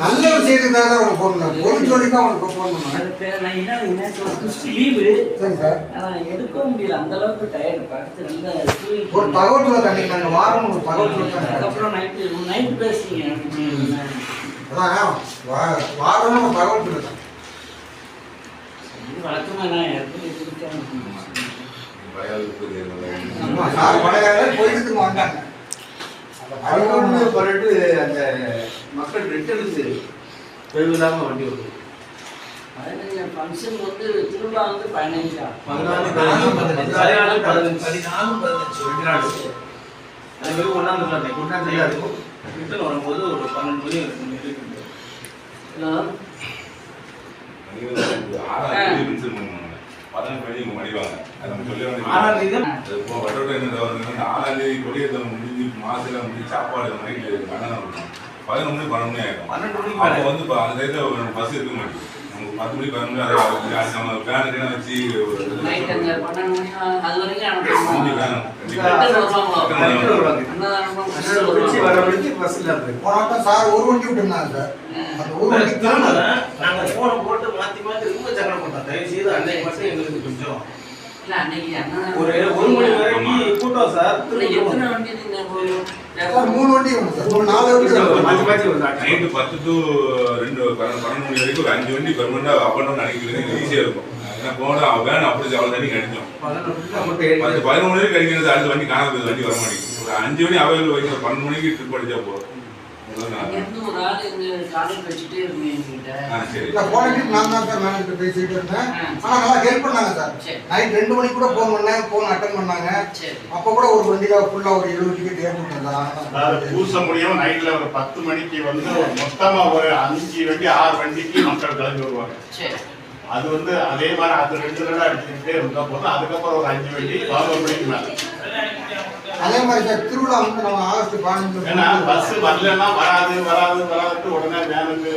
நல்ல விஷயத்துக்கு தான் சார் உனக்கு ஃபோன் பண்ணேன். பொருள் சொல்லி தான் உனக்கு ஃபோன் பண்ணேன். அது பேர் நான் என்ன நேத்து ஒரு குஸ்தி லீவு சரி சார் ஆனா எடுக்கவும் முடியல. அந்த அளவுக்கு டயர்டு படுத்து நல்ல ஒரு சொல்ல அன்னைக்கு நாங்கள் வாரம் ஒரு தகவல் சொல்லிட்டாங்க அதுக்கப்புறம் நைட்டு நைட்டு பேசுறீங்க. அதான் வா- வாரம் ஒரு தகவல் சொல்லிட்டேன் இது வழக்கமா நான் பழைய போயிட்டு வந்தாங்க அந்த மக்கள் ரிட்டர்னுக்கு தேவையில்லாம வண்டி வருது பதினஞ்சு ஃபங்க்ஷன் வந்து திருவிழா வந்து பதினஞ்சா பதினாலு பதினஞ்சு பதினாலு பதினஞ்சு. ரெண்டு நாள் அது மாதிரி ஒன்றாம் தேதி ஒன்றாம் தேதி இருக்கும். ரிட்டர்ன் வரும்போது ஒரு பன்னெண்டு மணி ரெண்டு மணி இருக்கு. ஹலோ? பதினஞ்சு மணி மடிவாங்க. அதை நம்ம சொல்ல வேண்டியது ஆறாம் தேதி ஆறாம் தேதி கொடியேற்றம் முடிஞ்சு மாசத்துல முடிஞ்சு சாப்பாடு நைட்டு அண்ணன் பதினொன்று மணி பன்னெண்டு மணி பன்னெண்டு மணிக்கு அப்போ வந்து இப்போ அந்த டயத்தில் பஸ் இருக்க மாட்டேங்குது. நமக்கு பத்து மணி பதினொன்று மணி அதை அது நம்ம வேனுக்கு வச்சு வர வட்டம் சார் ஒரு வண்டி விட்டுருந்தாங்க சார். அந்த ஒரு வண்டி திரும்ப நாங்க போனை போட்டு மாத்தி மாத்தி ரொம்ப சக்கரம் பண்ணோம். தயவு செய்து அன்னைக்கு மட்டும் எங்களுக்கு கொஞ்சம் ஒரு ஒரு மணி வரைக்கும் சார். எத்தனை வண்டி சார். மூணு வண்டி ஒரு நாலு வண்டி நைட்டு பத்து டு ரெண்டு பன்னெண்டு மணி வரைக்கும் ஒரு அஞ்சு வண்டி பெர்மனண்டாக அப் அண்ட் டவுன் ஈஸியாக இருக்கும். ஏன்னா போனால் அவன் வேன் அப்படி அவ்வளோ தண்ணி அடிக்கும் பத்து பதினொன்று அடிக்கிறது அடுத்த வண்டி காணாது வண்டி வர மாட்டேங்குது. ஒரு அஞ்சு மணி அவைலபிள் வைக்கிற பன்னெண்டு மணிக்கு ட்ரிப் அடிச்சா போதும். பேசிட்டு இருந்தேன். ஆனா நல்லா ஹெல்ப் பண்ணாங்க சார். நைட் ரெண்டு மணிக்கு கூட ஃபோன் பண்ணேன் ஃபோன் அட்டன் பண்ணாங்க. சரி. அப்போ கூட ஒரு வண்டியில ஃபுல்லா ஒரு எழுபது டிக்கெட் ஏற்பட்டு பூச முடியும் நைட்ல ஒரு பத்து மணிக்கு வந்து ஒரு மொத்தமா ஒரு அஞ்சு வண்டி ஆறு வண்டிக்கு மக்கள் கிளம்பி வருவாங்க. சரி. அது வந்து அதே மாதிரி அது ரெண்டு தடவை அடிச்சுக்கிட்டே இருந்தா போதும். அதுக்கப்புறம் ஒரு அஞ்சு வண்டி பதினோரு மணிக்கு மேல. அதே மாதிரி சார் திருவிழா வந்து நம்ம ஆகஸ்ட் ஏன்னா பஸ் பதினஞ்சு வரலன்னா வராது வராது வராது. உடனே வேனுக்கு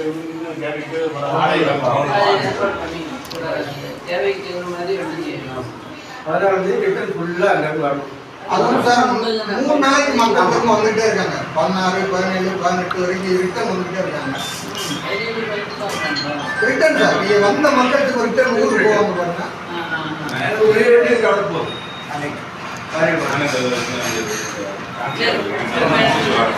கேட்டுட்டு தேவைக்கு ஏற்ற மாதிரி வண்டி பதினாறாம் தேதி ரிட்டர்ன் ஃபுல்லாக அங்கே வரணும். அதுவும் சார் மூணு நாளைக்கு மக்கள் திரும்ப வந்துட்டே இருக்காங்க. பதினாறு பதினேழு பதினெட்டு வரைக்கும் ரிட்டர்ன் வந்துட்டே இருக்காங்க? ரிட்டர்ன் சார் வந்த மக்களுக்கு ரிட்டர்ன் ஊருக்கு போவாங்க பாருங்க. ஒரே அன்னைக்கு.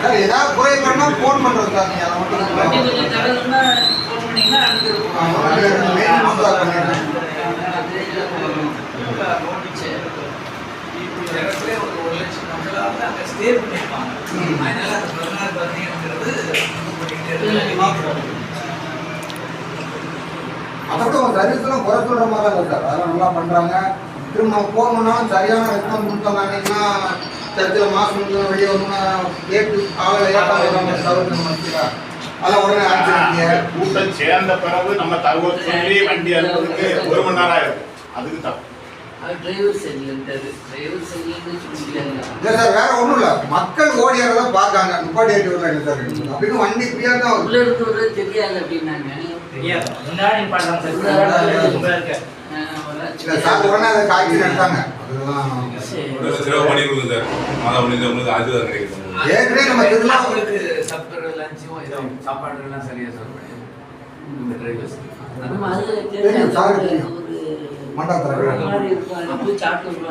சார் ஏதாவது குறை பண்ணா ஃபோன் பண்றோம் சார் நீங்க அதை மட்டும் வண்டி சொல்லுங்க. கொஞ்சம் தடவைன்னா ஃபோன் பண்ணீங்கன்னா அனுப்பிடுவோம். ஆமா, வண்டி எடுத்து maintenance தான் பண்ணிடுறேன். சரி. அதோட சர்வீஸ் எல்லாம் குறை சொல்ற மாதிரி இல்லை சார் அதெல்லாம் நல்லா பண்றாங்க திரும்ப பண்ணாலும் சரியான ரெஸ்பான்ஸ் கொடுத்தாங்கன்னா சர்ச்சில் மாசம் முடிஞ்சு வெளியே ஆளை லேட்டாக வராங்க தவிர்த்து வச்சுக்கா அதெல்லாம் உடனே கூட்டம் சேர்ந்த பிறகு நம்ம தகவல் சொல்லி வண்டி அனுப்புறதுக்கு ஒரு மணி நேரம் ஆயிடும். அதுக்கு தான் அது டிரைவர் சரியில்லைன்றாரு டிரைவர் சரியில்லைன்னு சொல்ல முடியாது இல்லை சார் வேற ஒன்றும் இல்லை. மக்கள் ஓடியாரதான் பார்க்காங்க. முப்பாடி ஏற்றி அப்படின்னு வண்டி ஃப்ரீயாக தான் உள்ள தெரியாது அப்படின்னாங்க. தெரியாது. சார் உடனே அதை காய்ச்சி எடுத்தாங்க. உங்களுக்கு ஏற்கனவே நம்ம திருவிழா அவங்களுக்கு சப்பர் லஞ்சும் சாப்பாடு எல்லாம் சரியா சாப்பிடுறேன் தெரியும். சார் தெரியும். சாப்பிட்டு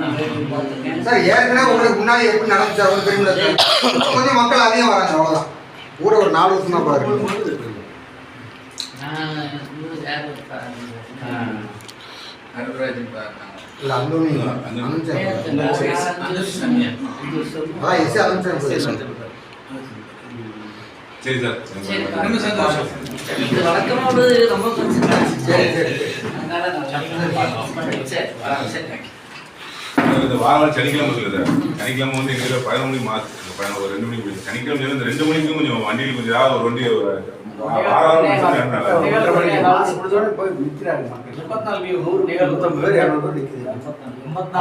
ஏற்கனவே உங்களுக்கு முன்னாடி எப்படி நடந்துச்சு அவங்களுக்கு தெரியுமில்ல சார் கொஞ்சம் மக்கள் அதிகம் வராங்க அவ்வளோதான் கூட ஒரு நாலு வருஷம் தான் பாருங்க நான் பாருங்க இல்லை அந்த அனுப்பிச்சேன் அஞ்சு சரி சார் சரி, ரொம்ப சந்தோஷம். இது ரொம்ப சரி, சரி. சரி, இந்த வாரம் சனிக்கிழமை இருக்குது சார் சனிக்கிழமை வந்து எங்கள் பதினொரு மணி மாசம் ஒரு ரெண்டு மணிக்கு சனிக்கிழமை இந்த ரெண்டு மணிக்கும் கொஞ்சம் வண்டியில் கொஞ்சம் ஏதாவது ஒரு வண்டி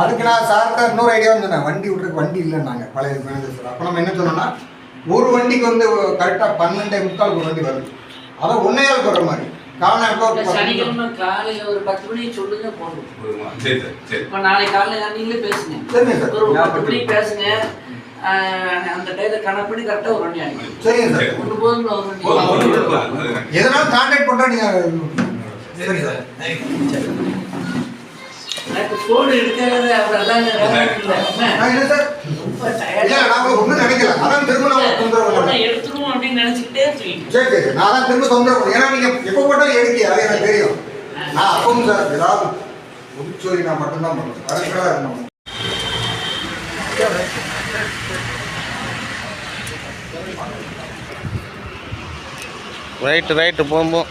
அதுக்கு நான் சார்கிட்ட இன்னொரு ஐடியா சொன்னேன். வண்டி விட்றதுக்கு வண்டி இல்லைன்னாங்க. பழைய அப்போ நம்ம என்ன சொன்னோம்னா ஒரு வண்டிக்கு வந்து கரெக்டாக பன்னெண்டே முக்கால் ஒரு வண்டி வருது. அதை ஒன்னே ஆள் போடுற மாதிரி. சனிக்கிழமை காலையில ஒரு பத்து மணிக்கு சொல்லுங்க போதும். இப்ப நாளைக்கு காலையில நீங்களே பேசுங்க. ஒரு பத்து மணிக்கு பேசுங்க. அந்த டயத்தை கணக்கு பண்ணி கரெக்டாக ஒரு வண்டி அனுப்பி. சரிங்க சார். சரி. ஒன்று ஒரு வண்டி. நான் எதனாலும் கான்டாக்ட் பண்ணுறா நீங்கள் சரி சார். எனக்கு ஃபோன் எடுக்கிறது வேலை இல்லை. சார். ரொம்ப இல்லை tired. நான் ஒன்றும் நினைக்கல. அதான் திரும்ப நான் தொந்தரவு. எடுத்துருவோம் அப்படின்னு நினைச்சுக்கிட்டே சரி சரி நான் தான் திரும்ப தொந்தரவு. ஏன்னா நீங்கள் எப்போ போட்டாலும் எடுக்க அது எனக்கு தெரியும். நான் அப்பவும் சார் ஏதாவது முடிச்சோரி நான் மட்டும்தான் பண்ணுவேன். அதுக்காக இருக்கணும். ரைட்டு ரைட்டு போகும்போது